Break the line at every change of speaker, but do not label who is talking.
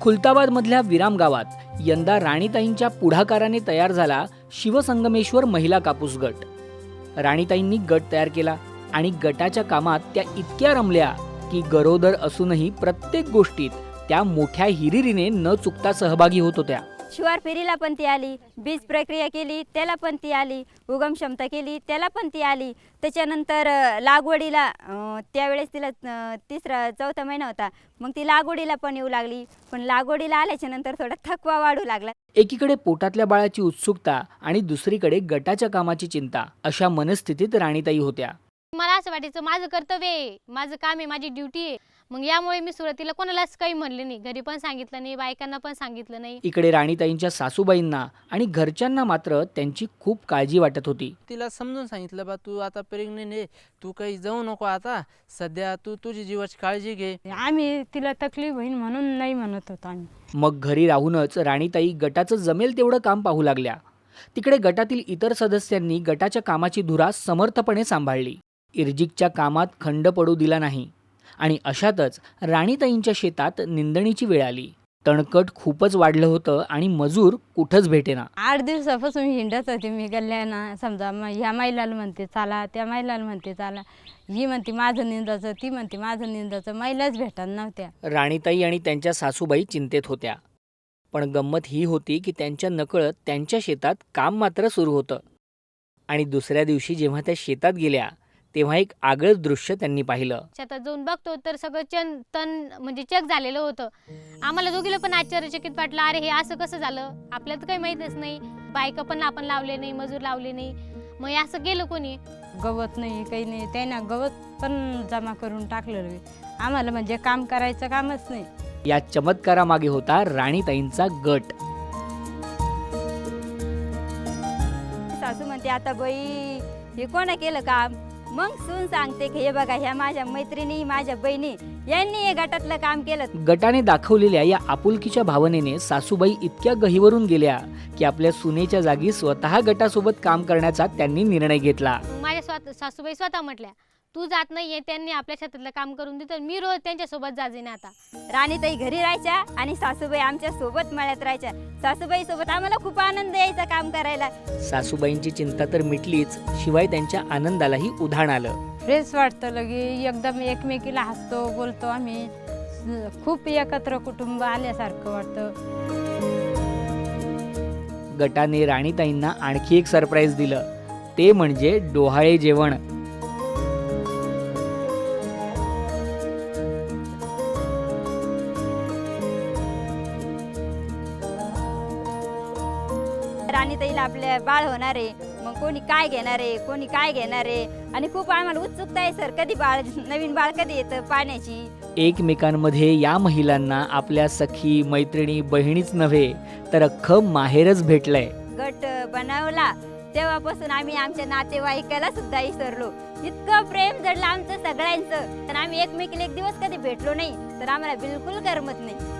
खुलताबादमधल्या विराम गावात यंदा राणीताईंच्या पुढाकाराने तयार झाला शिवसंगमेश्वर महिला कापूस गट. राणीताईंनी गट तयार केला आणि गटाच्या कामात त्या इतक्या रमल्या की गरोदर असूनही प्रत्येक गोष्टीत त्या मोठ्या हिरिरीने न चुकता सहभागी होत होत्या.
शिवार फेरीला पण ती आली. बीज प्रक्रिया केली त्याला पण ती आली. उगम क्षमता केली त्याला पण ती आली. त्याच्यानंतर लागवडीला त्यावेळेस तिला तिसरा चौथा महिना होता. मग ती लागवडीला पण येऊ लागली. पण लागवडीला आल्याच्यानंतर थोडा थकवा वाढू लागला.
एकीकडे पोटातल्या बाळाची उत्सुकता आणि दुसरीकडे गटाच्या कामाची चिंता अशा मनस्थितीत राणीताई होत्या.
मला असं वाटायचं माझं कर्तव्य आहे माझं काम आहे माझी ड्युटी आहे. मग यामुळे मी सुरुवातीला कोणालाच काही म्हणले नाही. घरी पण सांगितलं नाही बायकांना पण सांगितलं नाही.
इकडे राणीताईंच्या सासूबाईंना आणि घरच्यांना मात्र त्यांची खूप काळजी वाटत होती.
तिला समजून सांगितलं बा तू आता प्रेग्नेंट आहे तू काही जाऊ नको आता. सध्या तू तुझी जीवाची काळजी घे.
आम्ही तिला तकलीफ होईल म्हणून नाही म्हणत होतो आम्ही.
मग घरी राहूनच राणीताई गटाचं जमेल तेवढं काम पाहू लागल्या. तिकडे गटातील इतर सदस्यांनी गटाच्या कामाची धुरा समर्थपणे सांभाळली. इर्जिकच्या कामात खंड पडू दिला नाही आणि अशातच राणीताईंच्या शेतात निंदणीची वेळ आली. तणकट खूपच वाढलं होतं आणि मजूर कुठंच भेटेना.
आठ दिवसापासून हिंडत होते मी गल्ल्याना समजा मग ह्या महिलाला म्हणते चाला त्या महिलाला म्हणते चाला. ही म्हणते माझं निंदाचं ती म्हणते माझं निंदाचं महिलाच भेटत नव्हत्या.
राणीताई आणि त्यांच्या सासूबाई चिंतेत होत्या. पण गंमत ही होती की त्यांच्या नकळत त्यांच्या शेतात काम मात्र सुरू होतं. आणि दुसऱ्या दिवशी जेव्हा त्या शेतात गेल्या तेव्हा एक आगळंच दृश्य त्यांनी पाहिलं.
शेतात जाऊन बघतो तर सगळं चन तण म्हणजे चेक झालेलं होतं. आम्हाला दोघीला पण आश्चर्यचकित वाटलं अरे हे असं कसं झालं? आपल्याला तर काही माहीतच नाही. बायका पण आपण लावले नाही मजूर लावले नाही. मग हे असं गेलं कोणी?
गवत नाही काही नाही. त्यानं गवत पण जमा करून टाकलं रे. आम्हाला म्हणजे काम करायचं कामच नाही.
या चमत्कारामागे होता राणीताईंचा गट.
सासू म्हणते आता बाई हे कोणा केलं काम? मग सून सांगते की हे बघा ह्या माझ्या मैत्रिणी माझ्या बहिणी यांनी हे गटातलं काम केलं.
गटाने दाखवलेल्या या आपुलकीच्या भावनेने सासूबाई इतक्या गहिवरून गेल्या की आपल्या सुनेच्या जागी स्वतः गटासोबत काम करण्याचा त्यांनी निर्णय घेतला.
माझ्या स्वतः सासूबाई स्वतः म्हटल्या तू जात नाहीये त्यांनी आपल्या शेतातलं काम करून दिलं मी रोज त्यांच्यासोबत जाजे ना आता.
राणीताई घरी राहायच्या आणि सासूबाई आमच्यासोबत मळ्यात राहायच्या. सासूबाई सोबत आम्हाला खूप आनंद यायचा काम करायला.
सासूबाईंची चिंता तर मिटलीच शिवाय त्यांच्या आनंदालाही उधाण आलं.
फ्रेश वाटतं लगे एकदम एकमेकीला हसतो बोलतो आम्ही. खूप एकत्र कुटुंब आल्यासारखं वाटतं.
गटाने राणीताईंना आणखी एक सरप्राईज दिलं. ते म्हणजे डोहाळे जेवण.
राणीताईला आपल्या बाळ होणार आहे. मग कोणी काय घेणार आहे कोणी काय घेणार आहे? आणि खूप आम्हाला उत्सुकता आहे सर कधी बाळ नवीन बाळ कधी येतं पाण्याची?
एकमेकांमध्ये या महिलांना आपल्या सखी मैत्रिणी बहिणीच नव्हे तर अख्खं माहेरच भेटलंय.
गट बनवला. तेव्हापासून आम्ही आमच्या नातेवाईकाला सुद्धा विसरलो. इतकं प्रेम जडलं आमचं सगळ्यांचं. तर आम्ही एकमेकीला एक दिवस कधी भेटलो नाही तर आम्हाला बिलकुल करमत नाही.